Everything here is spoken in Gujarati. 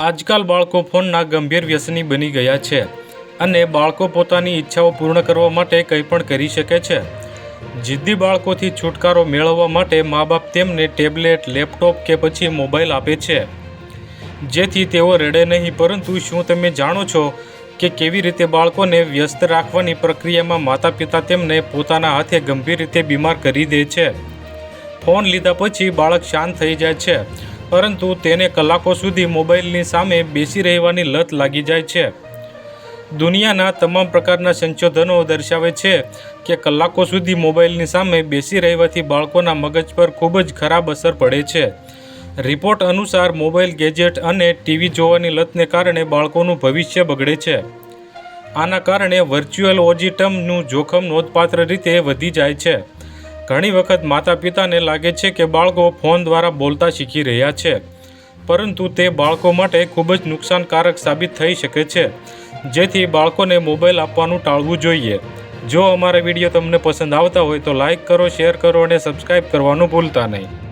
આજકાલ બાળકો ફોનના ગંભીર વ્યસની બની ગયા છે અને બાળકો પોતાની ઈચ્છાઓ પૂર્ણ કરવા માટે કંઈ પણ કરી શકે છે. જિદ્દી બાળકોથી છુટકારો મેળવવા માટે મા બાપ તેમને ટેબ્લેટ, લેપટોપ કે પછી મોબાઈલ આપે છે. જેથી તેઓ રડે નહીં, પરંતુ શું તમે જાણો છો કે કેવી રીતે બાળકોને વ્યસ્ત રાખવાની પ્રક્રિયામાં માતા પિતા તેમને પોતાના હાથે ગંભીર રીતે બીમાર કરી દે છે? ફોન લીધા પછી બાળક શાંત થઈ જાય છે પરંતુ તેને કલાકો સુધી મોબાઈલની સામે બેસી રહેવાની લત લાગી જાય છે. દુનિયાના તમામ પ્રકારના સંશોધનો દર્શાવે છે કે કલાકો સુધી મોબાઈલની સામે બેસી રહેવાથી બાળકોના મગજ પર ખૂબ જ ખરાબ અસર પડે છે. રિપોર્ટ અનુસાર મોબાઈલ ગેજેટ અને ટીવી જોવાની લતને કારણે બાળકોનું ભવિષ્ય બગડે છે. આના કારણે વર્ચ્યુઅલ ઓજિટમનું જોખમ નોંધપાત્ર રીતે વધી જાય છે. ઘણી વખત માતા પિતાને લાગે છે કે બાળકો ફોન દ્વારા બોલતા શીખી રહ્યા છે. પરંતુ તે બાળકો માટે ખૂબ જ નુકસાનકારક સાબિત થઈ શકે છે. જેથી બાળકોને મોબાઈલ આપવાનું ટાળવું જોઈએ. જો અમારા વીડિયો તમને પસંદ આવતા હોય તો લાઈક કરો, શેર કરો અને સબસ્ક્રાઈબ કરવાનું ભૂલતા નહીં.